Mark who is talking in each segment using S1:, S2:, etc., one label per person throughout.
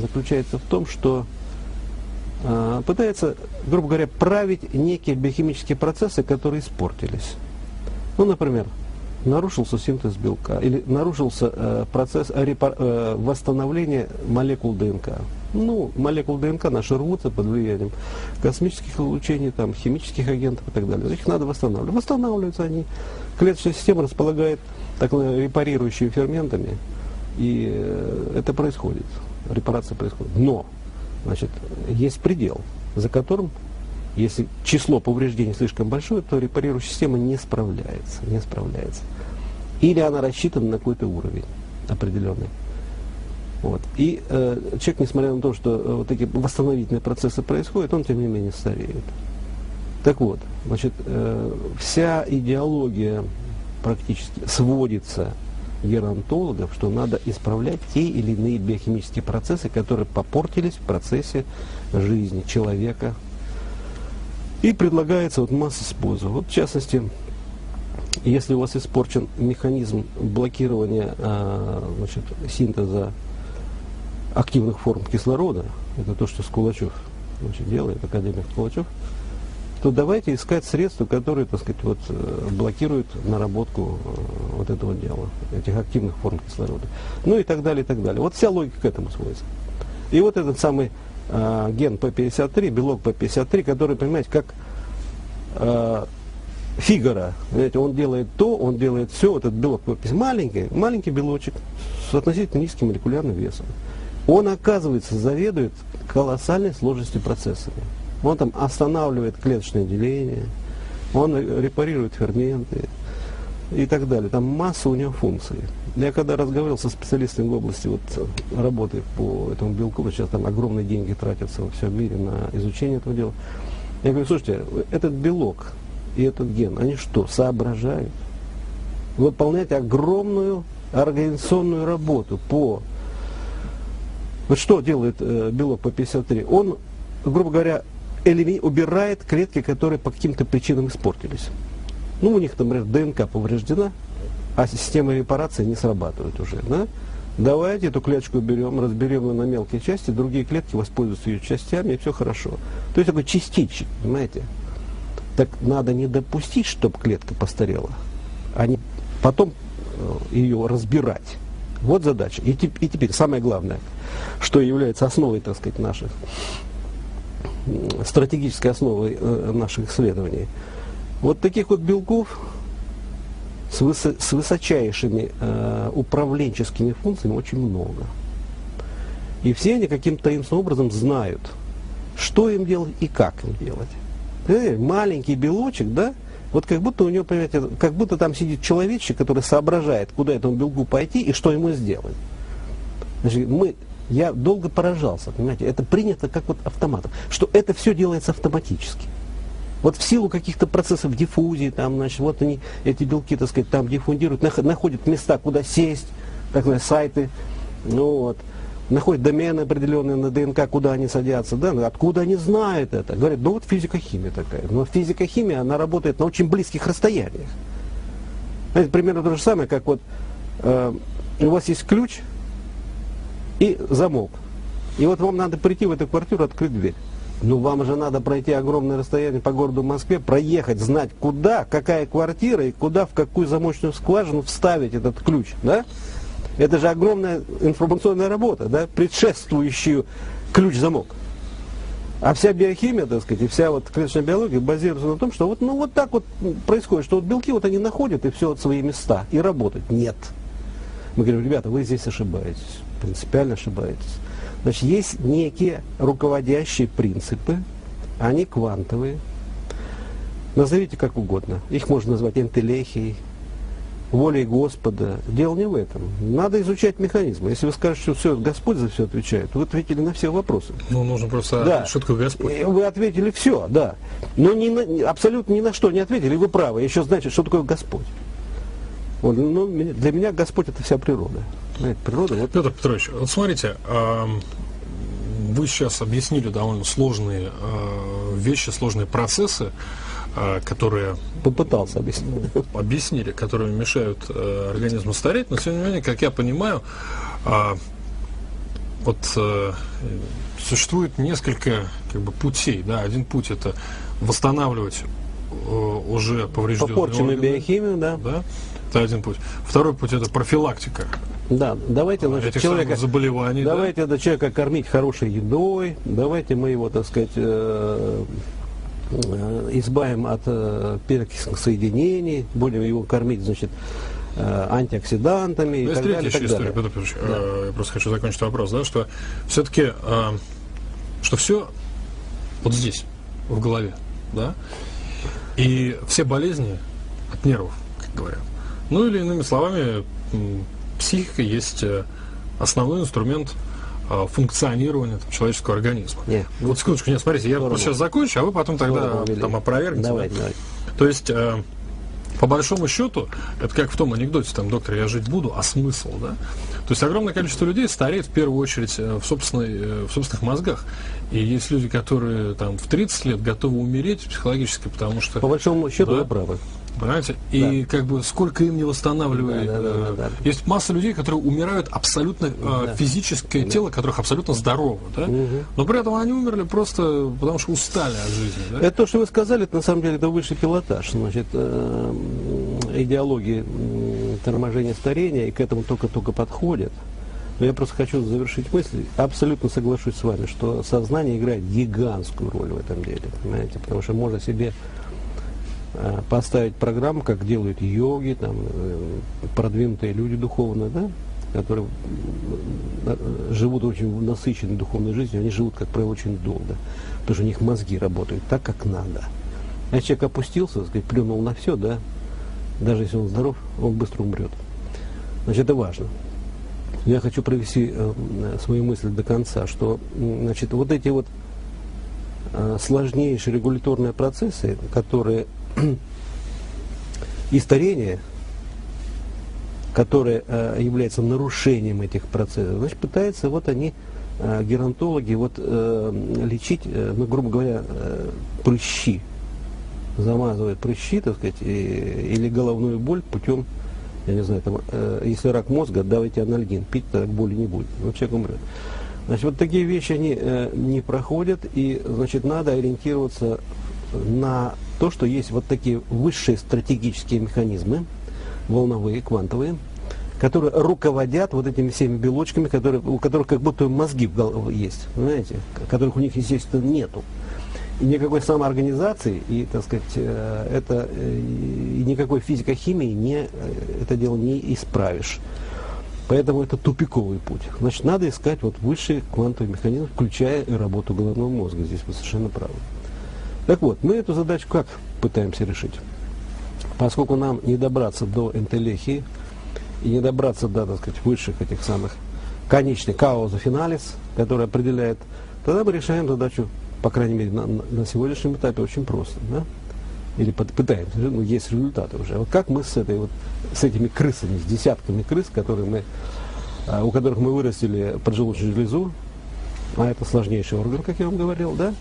S1: заключается в том, что э, пытается, грубо говоря, править некие биохимические процессы, которые испортились. Ну, например, нарушился синтез белка или нарушился э, процесс репар, э, восстановления молекул ДНК. Ну, молекул ДНК наши рвутся под влиянием космических излучений, там, химических агентов и так далее. Их надо восстанавливать. Восстанавливаются они. Клеточная система располагает так репарирующими ферментами, и э, это происходит. Репарация происходит. Но, значит, есть предел, за которым если число повреждений слишком большое, то репарирующая система не справляется, не справляется. Или она рассчитана на какой-то уровень определенный. Вот. И э, человек, несмотря на то, что э, вот такие восстановительные процессы происходят, он тем не менее стареет. Так вот, значит, э, вся идеология практически сводится геронтологов, что надо исправлять те или иные биохимические процессы, которые попортились в процессе жизни человека. И предлагается вот масса способов. Вот в частности, если у вас испорчен механизм блокирования а, значит, синтеза активных форм кислорода, это то, что Скулачев значит, делает, академик Скулачев, то давайте искать средства, которые, так сказать, вот, э, блокируют наработку э, вот этого дела, этих активных форм кислорода. Ну и так далее, и так далее. Вот вся логика к этому сводится. И вот этот самый э, ген P53, белок P53, который, понимаете, как э, Фигара, знаете, он делает то, он делает все, этот белок маленький, маленький белочек с относительно низким молекулярным весом. Он, оказывается, заведует колоссальной сложностью процессами. Он там останавливает клеточное деление, он репарирует ферменты и так далее. Там масса у него функций. Я когда разговаривал со специалистами в области вот, работы по этому белку, сейчас там огромные деньги тратятся во всем мире на изучение этого дела, я говорю, слушайте, этот белок и этот ген, они что, соображают? Выполнять огромную организационную работу по... Вот что делает э, белок по 53? Он, грубо говоря, убирает клетки, которые по каким-то причинам испортились. Ну, у них, например, ДНК повреждена, а система репарации не срабатывает уже. Да? Давайте эту клеточку берем, разберем ее на мелкие части, другие клетки воспользуются ее частями, и все хорошо. То есть такой частичек, понимаете? Так надо не допустить, чтобы клетка постарела, а не потом э, ее разбирать. Вот задача. И, и теперь самое главное, что является основой, так сказать, наших стратегической основой э, наших исследований. Вот таких вот белков с, высо, с высочайшими э, управленческими функциями очень много. И все они каким-то таинственным образом знают, что им делать и как им делать. Понимаете, маленький белочек, да, вот как будто у него, понимаете, как будто там сидит человечек, который соображает, куда этому белку пойти и что ему сделать. Значит, мы, я долго поражался, понимаете, это принято как вот автоматом, что это все делается автоматически. Вот в силу каких-то процессов диффузии, там, значит, вот они, эти белки, так сказать, там диффундируют, находят места, куда сесть, так сказать, сайты, ну вот, находят домены определенные на ДНК, куда они садятся, да, ну, откуда они знают это. Говорят, ну вот физико-химия такая. Но физико-химия, она работает на очень близких расстояниях. Это примерно то же самое, как вот э, у вас есть ключ и замок. И вот вам надо прийти в эту квартиру, открыть дверь. Ну, вам же надо пройти огромное расстояние по городу Москве, проехать, знать куда, какая квартира и куда, в какую замочную скважину вставить этот ключ, да? Это же огромная информационная работа, да, предшествующую ключ-замок. А вся биохимия, так сказать, и вся вот клеточная биология базируется на том, что вот, ну, вот так вот происходит, что вот белки вот они находят и все вот свои места, и работают. Нет. Мы говорим, ребята, вы здесь ошибаетесь, принципиально ошибаетесь. Значит, есть некие руководящие принципы, они квантовые. Назовите как угодно. Их можно назвать энтелехией, волей Господа. Дело не в этом. Надо изучать механизмы. Если вы скажете, что все, Господь за все отвечает, вы ответили на все вопросы.
S2: Ну, нужно просто
S1: да.
S2: такое Господь.
S1: Вы ответили все, да. Но ни на, абсолютно ни на что не ответили, вы правы. Еще знаете, что такое Господь. Вот, ну, для меня Господь это вся природа. Знаете, природа,
S2: вот... Петр Петрович, вот смотрите, вы сейчас объяснили довольно сложные э, вещи, сложные процессы, э, которые...
S1: Попытался объяснить.
S2: Объяснили, которые мешают э, организму стареть, но тем не менее, как я понимаю, э, вот э, существует несколько как бы, путей. Да? Один путь это восстанавливать э, уже поврежденные
S1: Попорченную
S2: органы.
S1: биохимию, да.
S2: да. Это один путь. Второй путь это профилактика
S1: Да, давайте, значит,
S2: этих
S1: человека,
S2: заболеваний. да.
S1: давайте это человека кормить хорошей едой, давайте мы его, так сказать, э, э, избавим от э, перекисных соединений, будем его кормить, значит, э, антиоксидантами и
S2: Ну,
S1: так далее.
S2: третья
S1: так
S2: еще история,
S1: далее.
S2: Петр Петрович, э, я просто хочу закончить вопрос, да, что все-таки, что все вот здесь, в голове, да, и все болезни от нервов, как говорят. Ну или иными словами, психика есть э, основной инструмент э, функционирования там, человеческого организма.
S1: Не,
S2: Вот секундочку, нет, смотрите, я
S1: Здорово.
S2: сейчас закончу, а вы потом тогда там опровергнете.
S1: Давайте,
S2: да?
S1: давайте.
S2: То есть, э, по большому счету, это как в том анекдоте, там, доктор, я жить буду, а смысл, да? То есть огромное количество людей стареет в первую очередь э, в, собственной, э, в собственных мозгах. И есть люди, которые там в 30 лет готовы умереть психологически, потому что...
S1: По большому счету
S2: Да.
S1: вы правы.
S2: Понимаете? И как бы сколько им не восстанавливает.
S1: Да, да, да,
S2: э,
S1: да, да.
S2: Есть масса людей, которые умирают абсолютно э,
S1: Да.
S2: физическое тело, которых абсолютно здорово, да? Но при этом они умерли просто потому, что устали от жизни. Да?
S1: Это то, что вы сказали, это на самом деле это высший пилотаж. Значит, э, идеологии торможения старения и к этому только-только подходят. Но я просто хочу завершить мысль. Абсолютно соглашусь с вами, что сознание играет гигантскую роль в этом деле. Понимаете? Потому что можно себе поставить программу, как делают йоги, там, э, продвинутые люди духовно, да, которые э, живут очень насыщенной духовной жизнью, они живут, как правило, очень долго, потому что у них мозги работают так, как надо. А человек опустился, так сказать, плюнул на все, да, даже если он здоров, он быстро умрет. Значит, это важно. Я хочу провести э, свою мысль до конца, что значит, вот эти вот э, сложнейшие регуляторные процессы, которые и старение, которое э, является нарушением этих процессов, значит, пытаются вот они, э, геронтологи, вот э, лечить, э, ну, грубо говоря, э, прыщи, замазывают прыщи, так сказать, и- или головную боль путем, я не знаю, там, э, если рак мозга, давайте анальгин, пить так боли не будет, человек умрет. Значит, вот такие вещи, они э, не проходят, и, значит, надо ориентироваться на то, что есть вот такие высшие стратегические механизмы, волновые, квантовые, которые руководят вот этими всеми белочками, которые, у которых как будто мозги в голове есть, понимаете, которых у них, естественно, нету. И никакой самоорганизации, и, так сказать, э, это, э, и никакой физико-химии не, э, это дело не исправишь. Поэтому это тупиковый путь. Значит, надо искать вот высшие квантовые механизмы, включая работу головного мозга. Здесь вы совершенно правы. Так вот, мы эту задачу как пытаемся решить? Поскольку нам не добраться до энтелехии и не добраться до, так сказать, высших этих самых конечных кауза финалис, который определяет, тогда мы решаем задачу, по крайней мере, на, на- сегодняшнем этапе очень просто. Да? Или под- пытаемся, ну, есть результаты уже. Вот как мы с этой вот, с этими крысами, с десятками крыс, которые мы, а, у которых мы вырастили поджелудочную железу, а это сложнейший орган, как я вам говорил, да?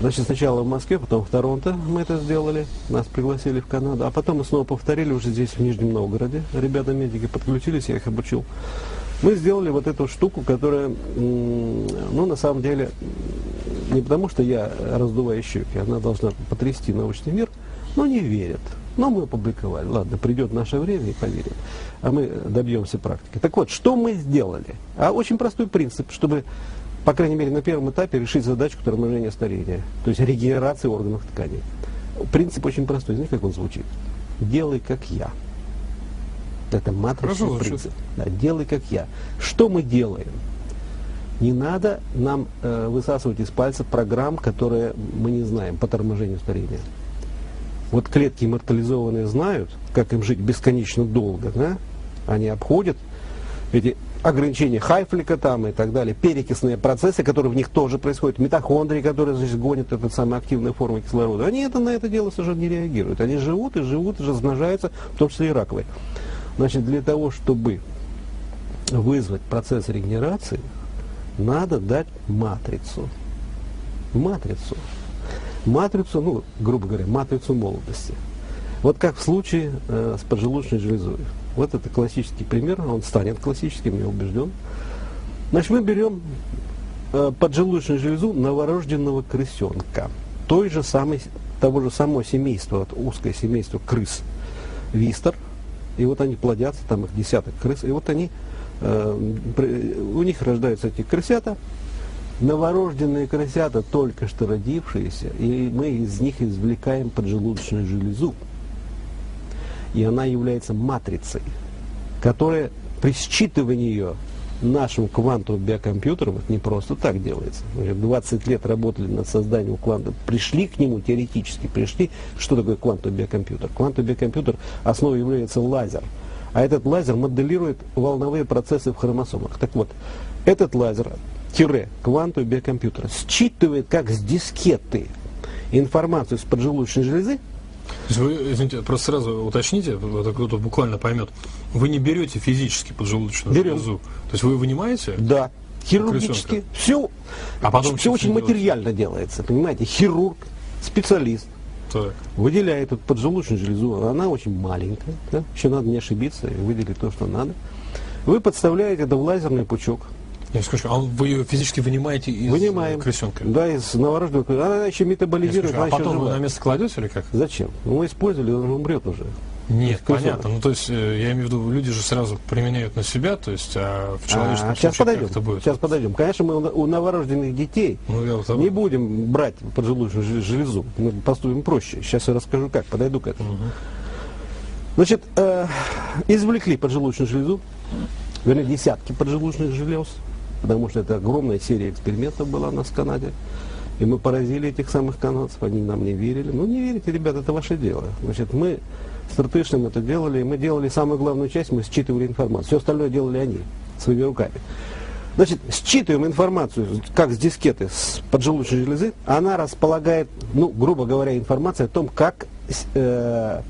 S1: Значит, сначала в Москве, потом в Торонто мы это сделали, нас пригласили в Канаду, а потом мы снова повторили уже здесь, в Нижнем Новгороде. Ребята-медики подключились, я их обучил. Мы сделали вот эту штуку, которая, ну, на самом деле, не потому что я раздуваю щеки, она должна потрясти научный мир, но не верят. Но мы опубликовали. Ладно, придет наше время и поверим. А мы добьемся практики. Так вот, что мы сделали? А очень простой принцип, чтобы, по крайней мере, на первом этапе решить задачу торможения старения, то есть регенерации органов тканей. Принцип очень простой. Знаете, как он звучит? Делай, как я. Это матричный
S2: Хорошо
S1: принцип. Да, делай, как я. Что мы делаем? Не надо нам э, высасывать из пальца программ, которые мы не знаем по торможению старения. Вот клетки иммортализованные знают, как им жить бесконечно долго, да? Они обходят эти ограничения Хайфлика там и так далее, перекисные процессы, которые в них тоже происходят, митохондрии, которые значит, гонят этот самый активные формы кислорода, они это, на это дело совершенно не реагируют. Они живут и живут, и размножаются, в том числе и раковые. Значит, для того, чтобы вызвать процесс регенерации, надо дать матрицу. Матрицу. Матрицу, ну, грубо говоря, матрицу молодости. Вот как в случае э, с поджелудочной железой. Вот это классический пример, он станет классическим, я убежден. Значит, мы берем э, поджелудочную железу новорожденного крысенка, той же самой, того же самого семейства, вот узкое семейство крыс, вистер, и вот они плодятся, там их десяток крыс, и вот они, э, при- у них рождаются эти крысята, новорожденные крысята, только что родившиеся, и мы из них извлекаем поджелудочную железу. И она является матрицей, которая при считывании ее нашим квантовым биокомпьютером, это не просто так делается. Мы же 20 лет работали над созданием кванта, пришли к нему теоретически, пришли, что такое квантовый биокомпьютер. Квантовый биокомпьютер основой является лазер. А этот лазер моделирует волновые процессы в хромосомах. Так вот, этот лазер, тире, квантовый биокомпьютер, считывает как с дискеты информацию с поджелудочной железы,
S2: вы, извините, просто сразу уточните, вот кто-то буквально поймет. Вы не берете физически поджелудочную
S1: Берем.
S2: железу. То есть вы вынимаете?
S1: Да. Хирургически. Все,
S2: А потом
S1: все очень материально делается, понимаете. Хирург, специалист,
S2: Так.
S1: выделяет эту поджелудочную железу, она очень маленькая, да? еще надо не ошибиться и выделить то, что надо. Вы подставляете это в лазерный пучок,
S2: Я скажу, а вы ее физически вынимаете из
S1: вынимаем,
S2: э, крысенка?
S1: да, из новорожденного, она еще метаболизирует,
S2: скажу, а потом вы на место кладете или как?
S1: Зачем? Ну, мы использовали, он умрет уже.
S2: Нет,
S1: крысенок.
S2: понятно. Ну, то есть, э, я имею в виду, люди же сразу применяют на себя, то есть, а в человеческом
S1: А, сейчас
S2: случае
S1: подойдем.
S2: как это будет?
S1: Сейчас подойдем. Конечно, мы у новорожденных детей
S2: Ну, я вот об-
S1: не будем брать поджелудочную жел- железу. Мы поступим проще. Сейчас я расскажу как. Подойду к этому. Значит, э, извлекли поджелудочную железу, вернее, десятки поджелудочных желез, потому что это огромная серия экспериментов была у нас в Канаде. И мы поразили этих самых канадцев, они нам не верили. Ну, не верите, ребята, это ваше дело. Значит, мы с Тыртышным это делали, мы делали самую главную часть, мы считывали информацию. Все остальное делали они, своими руками. Значит, считываем информацию, как с дискеты, с поджелудочной железы, она располагает, ну, грубо говоря, информация о том, как э,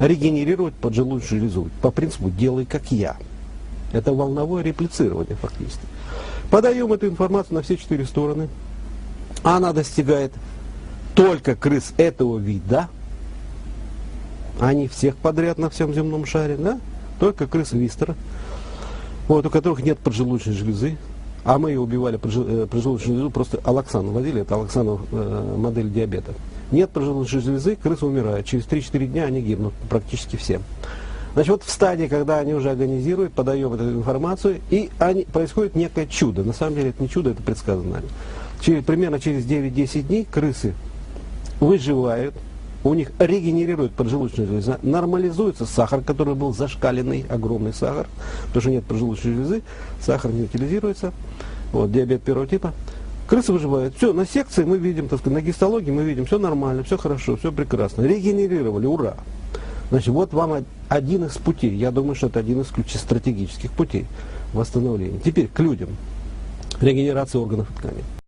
S1: регенерировать поджелудочную железу. По принципу «делай как я». Это волновое реплицирование фактически. Подаем эту информацию на все четыре стороны. Она достигает только крыс этого вида, а не всех подряд на всем земном шаре, да? Только крыс Вистера, вот, у которых нет поджелудочной железы, а мы ее убивали э, поджелудочную железу, просто аллоксан вводили, это аллоксанов э, модель диабета. Нет поджелудочной железы, крысы умирают. Через 3-4 дня они гибнут, практически все. Значит, вот в стадии, когда они уже агонизируют, подаем эту информацию, и они, происходит некое чудо. На самом деле это не чудо, это предсказано. Через, примерно через 9-10 дней крысы выживают, у них регенерирует поджелудочная железа, нормализуется сахар, который был зашкаленный, огромный сахар, потому что нет поджелудочной железы, сахар не утилизируется, вот, диабет первого типа. Крысы выживают. Все, на секции мы видим, так сказать, на гистологии мы видим, все нормально, все хорошо, все прекрасно. Регенерировали, ура. Значит, вот вам од- один из путей. Я думаю, что это один из ключ- стратегических путей восстановления. Теперь к людям. Регенерация органов и тканей.